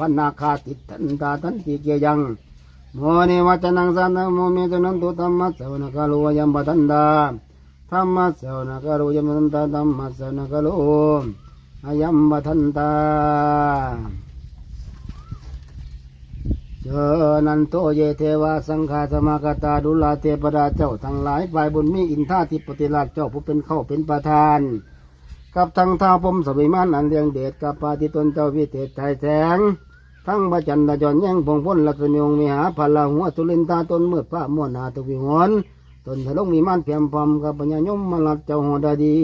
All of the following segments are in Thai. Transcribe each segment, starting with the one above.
พันนาคาติทันตาทันติเกยังโมเนวัจนังสันโมเมตุนันตุธรรมะเสวนกาโลยัมปทันดาธรรมะเสวนกาโลยัมปทันดาธรรมะเสวนกาโลอายัมปทันตาเจนันโตเยเทวาสังฆาสมากตาดุลาเทปดาเจ้าทั้งหลายฝ่ายบุญมีอินท่าทิปฏิราชเจ้าผู้เป็นเข้าเป็นประธานกับทั้งท้าวพมสวิมานอันเลียงเดชกับปาติตนเจ้าวิเทศไทยแสง ทั้งบจันดาจรแย่งพงพ้นลักษณยงมีหาพลาหัวตุลินตาตนเมื่อพระม่วนหาตุวิหวนตนทะลงมีม่านเพียมพรมกับปัญญายมมาลัดเจ้าหัวดาดี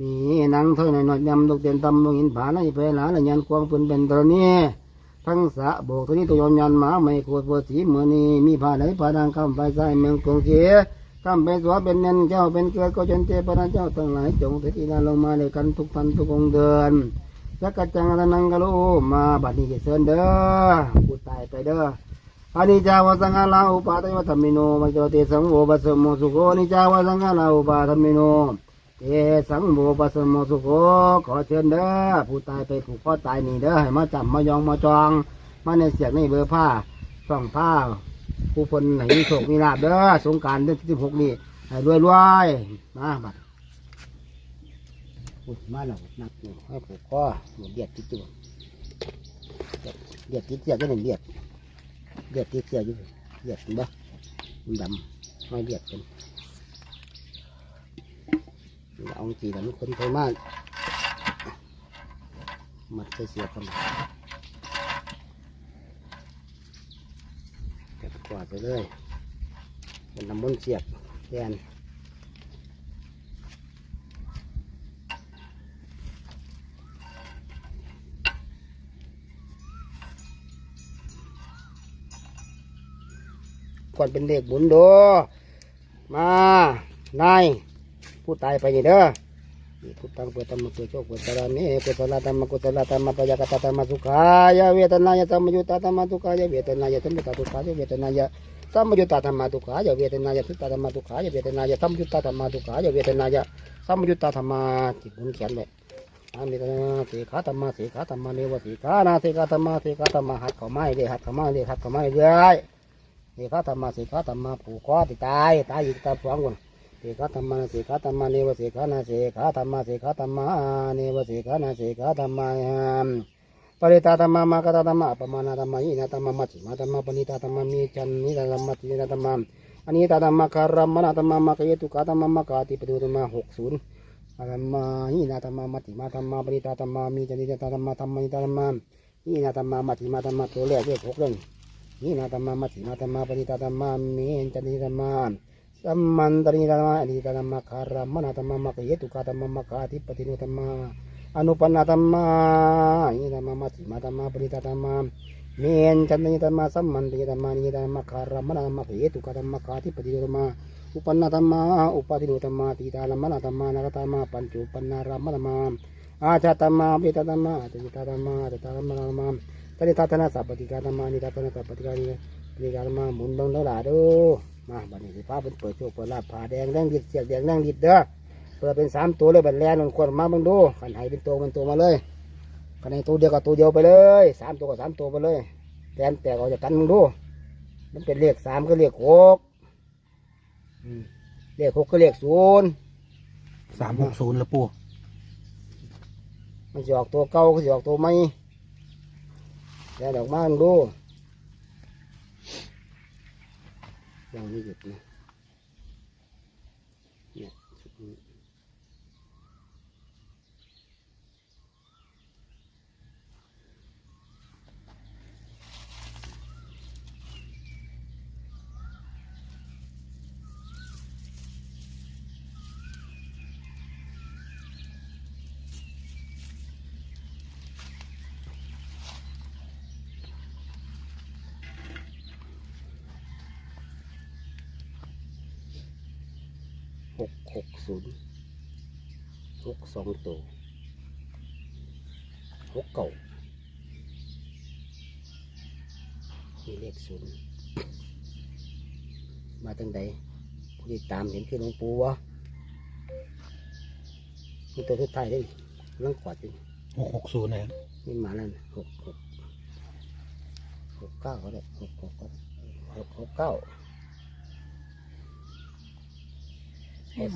มีนางเท่าในหนอดยำตกเตียนตำลงหินผาในเพลาละยันควงปืนเป็นตรณีทั้งสะโบกตัวนี้ตัวยนยันหมาไม่โคตรสีเหมือนีมีผ้าไหนผ้าดังคำไฟใส่เมืองกรุงเสียคำไปสวเป็นเน้นเจ้าเป็นเกลือก็จนเจพระเจ้าทั้งหลายจงเถิดอีลาลงมาเลยกันทุกท่านทุกองเดิน จักรจังอรนังกะโลมาบัดนี้เชิญเด้อกูตายไปเด้ออานิจจาวสังฆาลาอุปาทวธรรมิโนมัจจเตสังโฆปัสสโมสุโขนิจจาวสังฆาลาอุปาธรรมิโนเตสังโฆปัสสโมสุโขขอเชิญเด้อผู้ตายไปผูกคอตายนี่เด้อให้มาจับมายองมาจองมาในเสียงในเบอร์ผ้าช่องผ้าผู้คนไหนมีโชคมีลาบเด้อสงการเดือนที่สิบหกนี่ให้รวยรวยมาบัด อุ๊ยมาแล้วนักนี่ให้ผูกคอหนูเดียดที่ตัวเดียดที่เสียก็หนึ่งเดียดเลือดที่เสียอยู่เลือดบ่มันดำไม่เลือดเป็นเอาจีดำคนไทยมากมัดใส่เสียกันเก็บกวาดไปเลยเป็นน้ำมันเสียบแทน ก่อนเป็นเด็กบุญโดมานายผู้ตายไปนี่เด้อนี่พุทธังเปิดธรรมเปิดโชคเปิดสารานิเปิดสาราธรรมกุศลธรรมปยากตธรรมสุขายะเวทนายะธรรมยุตตธรรมทุขายะเวทนายะธรรมยุตตทุขายะเวทนายะธรรมยุตตธรรมทุขายะเวทนายะทุตตธรรมทุขายะเวทนายะธรรมยุตตธรรมทุขายะเวทนายะธรรมยุตตธรรมจิตบุญเขียนเลยอามิตนาสีขาธรรมสีขาธรรมเนวสีขานาสีขาธรรมสีขาธรรมหัดเขาไม้เลยหัดเขาไม้เลยหัดเขาไม้เรื่อย สีขาธรรมะสีขาธรรมะผูกคอติตายตายอีกตาฟองคนสีขาธรรมะสีขาธรรมะเนวสีขานาสีขาธรรมะสีขาธรรมะเนวสีขานาสีขาธรรมะปริตาธรรมะมากตธรรมะปมานาธรรมะอินาธรรมะมัจฉิมาธรรมะปณิตาธรรมะมีจันนิธรรมะตินิธรรมะอันนี้ตาธรรมะคารมนาธรรมะมะกยตุกาธรรมะมะกาติปตุธรรมะหกศูนย์ธรรมะอินาธรรมะมัจฉิมาธรรมะปณิตาธรรมะมีจันนิธรรมะธรรมะนิธรรมะอินาธรรมะมัจฉิมาธรรมะตัวแรกเลขหกเรื่อง นี่นาธรรมะมัจฉิมาธรรมะปณิตาธรรมะเมนจันติธรรมะสัมมันตริธรรมะอนิธรรมะคารมนาธรรมะมะกเยตุกาธรรมะมะกาธิปติโนธรรมะอนุปนาธรรมะนี่ธรรมะมัจฉิมาธรรมะปณิตาธรรมะเมนจันติธรรมะสัมมันตริธรรมะนี่ธรรมะคารมนาธรรมะกเยตุกาธรรมะกาธิปติโนธรรมะอุปนาธรรมะอุปาทิโนธรรมะติตาธรรมะนาธรรมะนารธรรมะปัญจุปนารามะธรรมะอาชาธรรมะเบตธรรมะติตาธรรมะติตาธรรมะธรรมะ ตริตาธนาสัพปติกาธรรมะนิตาธนาสัพปติกานิมีการมาหมุนเบังแล้วล่ะเดูมาบัดนี้สิฟ้าเป็นเปิดโชคเปิดลาบผ่าแดงแดงดิดเสียกแดงแดงดิดเด้อเปิดเป็นสามตัวเลยบัดแลนมันควรมาเบังดูขันไหเป็นตัวเป็นตัวมาเลยขันไหตัวเดียวกับตัวเดียวไปเลยสามตัวกับสามตัวไปเลยแตนแตกออกจากกันมึงดู มันเป็นเลขสามก็เลขหกอืมเลขหกก็เลขศูนย์สามหกศูนย์แล้วปูมันจะออกตัวเก่าก็จะออกตัวใหม่ แล้วดอกบ้านดูยังไม่หยุดนะเนี่ยชุดนี้ ห กหกศูนย์หกสองตัวหกเก่ามีเลขศูนย์มาตั้งใดผู้ที่ตามเห็นคือหลวงปู่วะมีตัวทุดท้ายด้วยลังกอดอยู่หกหกศูนย์นะครับนี่มาแล้วนะหกหกเก้าก็ได้หกหกก็ได้หกหกเก้า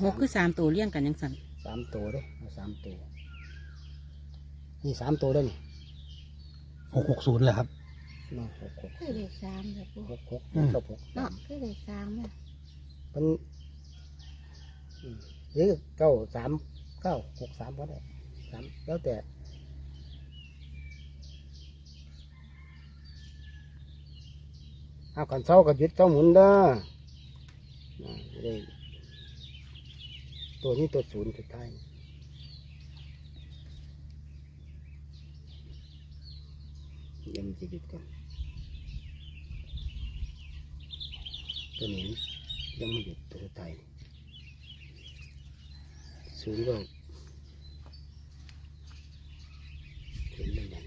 หกคือสามตัวเลี้ยงกันยังสั่นสามตัวเด้เอาสามตัวนี่สามตัวเด้อนี่หกหกศูนย์เหรอครับมาหกหกคือเลขสามเลยปูหกหกอืมกับหกเนาะคือเลขสามเนี่ยมันอืมหรือเก้าสามเก้าหกสามก็ได้สามแล้วแต่เอากันเช้ากับยึดเจ้าหมุนเด้อนะจะได้ ตัวนี้ตัวศูนย์สุดท้ายเดี๋ยังจะหยุดก่อนตัวนี้ยังไม่หยุดตัวสุดท้ายศูนย์ก็ศูนย์เป็นยัน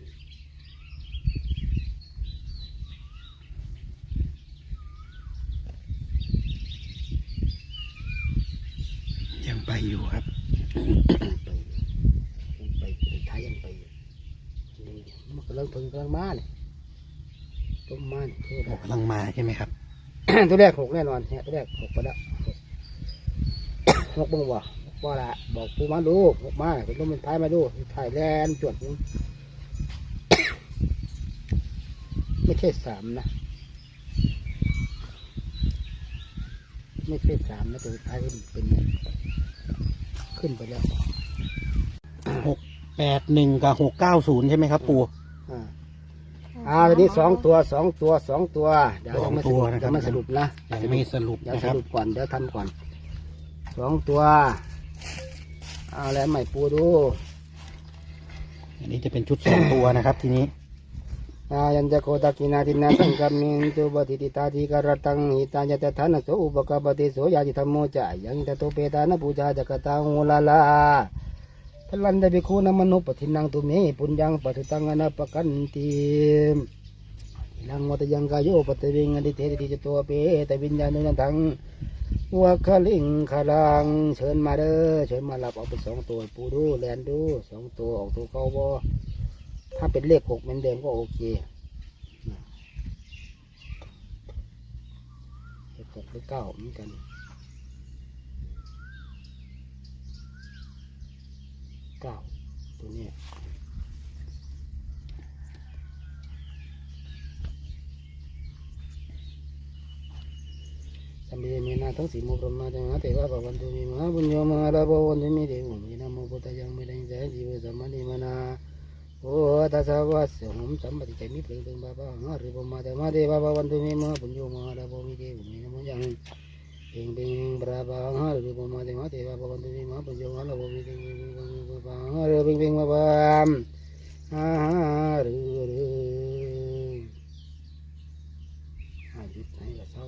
ยัง ไปอยู่ครับไปไปอยู่ท้ายยังไปอยู่นี่มันกำลังถึงกำลังมาเนี่ยต้มมาเนี่ยตัวแรหกกำลังมาใช่ไหมครับ ตัวแรกหกแน่นอนเนี่ยตัวแรกหกไปแล้วหกหกเบึงบ่บ่ละบอกปูมาดูหกมาเป็นต้มเป็นท้ายมาดูท้ายแลนจวดมึงไม่ใช่สามนะไม่ใช่สามนะตัวท้ายเป็นเนี่ย ขึ้นไปแล้วแปดหนึ่งกับหกเก้าศูนย์ใช่ไหมครับ ปู่ อ่าอ่าทีนี้สองตัวสองตัวสองตัว เดี๋ยวยังไม่สรุปสองตัวนะครับ ยังไม่สรุปนะยังไม่สรุปเดี๋ยวนะสครับ รุปก่อนเดี๋ยวทำก่อนสองตัวเอาแล้วใหม่ปูดูอันนี้จะเป็นชุดสองตัวนะครับ ทีนี้ อายันจะโคตากินาทินาสังกัมมินตุบติติตาธิการตังหิตาญตถานโสอุปกปติโสยาจิธรรมโมจายังตโตเปตานะปูจาจักตังโลาลาพลันเดบิคูนมนุปทินังตุเมปุญญังปฏิตังอนาปกันตินังวัตยังกายโยปฏิวิงอดิเทติจตัวเปตวิญญาณนันทังวะคลิงคลังเชิญมาเด้อเชิญมาหลับเอาไปสองตัวปูดูแลนดูสองตัวออกตัวเก้าบ่ ถ้าเป็นเลขหกเหมือนเดิมก็โอเคเลขหกหรือเก้าเหมือนกันเก้าตัวนี้สัมเมีนาทั้งสี่มุพรมาจังหาเทวะปวันตุมีมหาบุญโยมหาลาภวันตุมีเดวุมีนาโมพุทธยังไม่ได้แสนจีวสัมมานิมนาโอ้ตัวมีเปลืองบาบาหาหรือปมาเดมาเดบาบาวันตุมีมาปุญโยมาดาบมิเดวุมียังเพ่งเพ่งบราบาหามาเดมานา ปุญโยมาดาบมิเดวุบาหาหรือเพ่งเพ่งบาบาหาหรือหรือหาหยุดให้ละเศร้า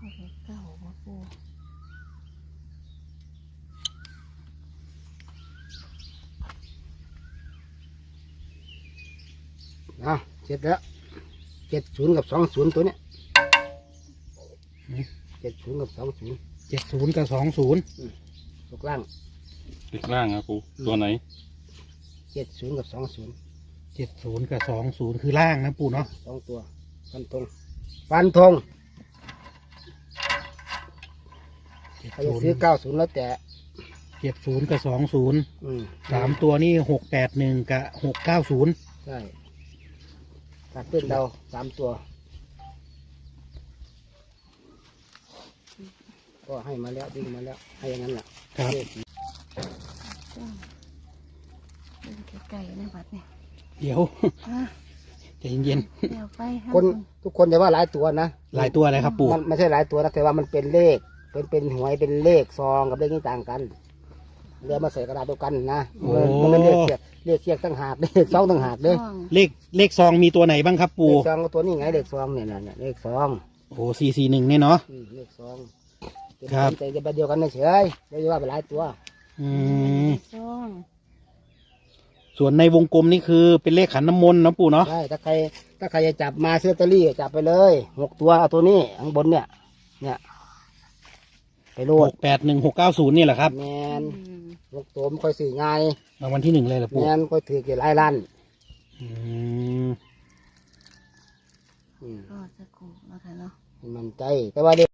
เอาเลขเก้ามาปูนะเสร็จแล้วเจ็ดศูนย์กับสองศูนย์ตัวเนี้ยเจ็ดศูนย์กับสองศูนย์เจ็ดศูนย์กับสองศูนย์ตกล่างเล็กล่างครับปูตัวไหนเจ็ดศูนย์กับสองศูนย์เจ็ดศูนย์กับสองศูนย์คือล่างนะปู่เนาะสองตัวฟันธงฟันธง เจ็ดใครจะศูนซื้อย์เก้าศูนย์แล้วแต่ เจ็ดศูนย์กับสองศูนย์อืมสามตัวนี่หกแปดหนึ่งกับหกเก้าศูนย์ใช่ตัดเพื่อนเราสามตัว ก็ให้มาแล้วดึงมาแล้ว ให้อย่างนั้นแหละครับเลขจ้าดูไก่ในวัดเนี่ยเดี๋ยวอะใจเย็นเดี๋ยวไปหาคนทุกคนจะว่าหลายตัวนะๆหลายตัวอะไรครับปู่มันไม่ใช่หลายตัวนะแต่ว่ามันเป็นเลข เป็นเป็นหวยเป็นเลขซองกับเลขนี่ต่างกันเรียกมาใส่กระดาษเดียวกันนะมันมันเป็นเลขเสียกเลขเสียกต่างหากเลขซองต่างหากเลยช่องเลขเลขซองมีตัวไหนบ้างครับเลปู่ขซองก็ตัวนี้ไงเลขซองเนี่ยนะเนี่ยเลขซองโอ้สี่สี่หนึ่งเนี่ยเนาะ อืมเลขซองเป็นครับ แต่จะไปเดียวกันเฉยๆไม่ใช่ว่าเป็นหลายตัวอืมช่องส่วนในวงกลมนี่คือเป็นเลขขันน้ำมนต์เนาะปู่เนาะใช่ถ้าใครถ้าใครจะจับมาซื้อลอตเตอรี่จับไปเลยหกตัวเอาตัวนี้ข้างบนเนี่ย เนี่ยไป โลหดกแปดหนึ่งหกเก้าศูนย์นี่แหละครับแมนอืมหกตัวมันค่อยสื่อง่ายรางวัลที่หนึ่งเลยเหรอแมปู่นค่อยถือกี่หลายล้านอืมอืมก็จะกูนะคะเนาะ มันใจแต่ว่าเด็ก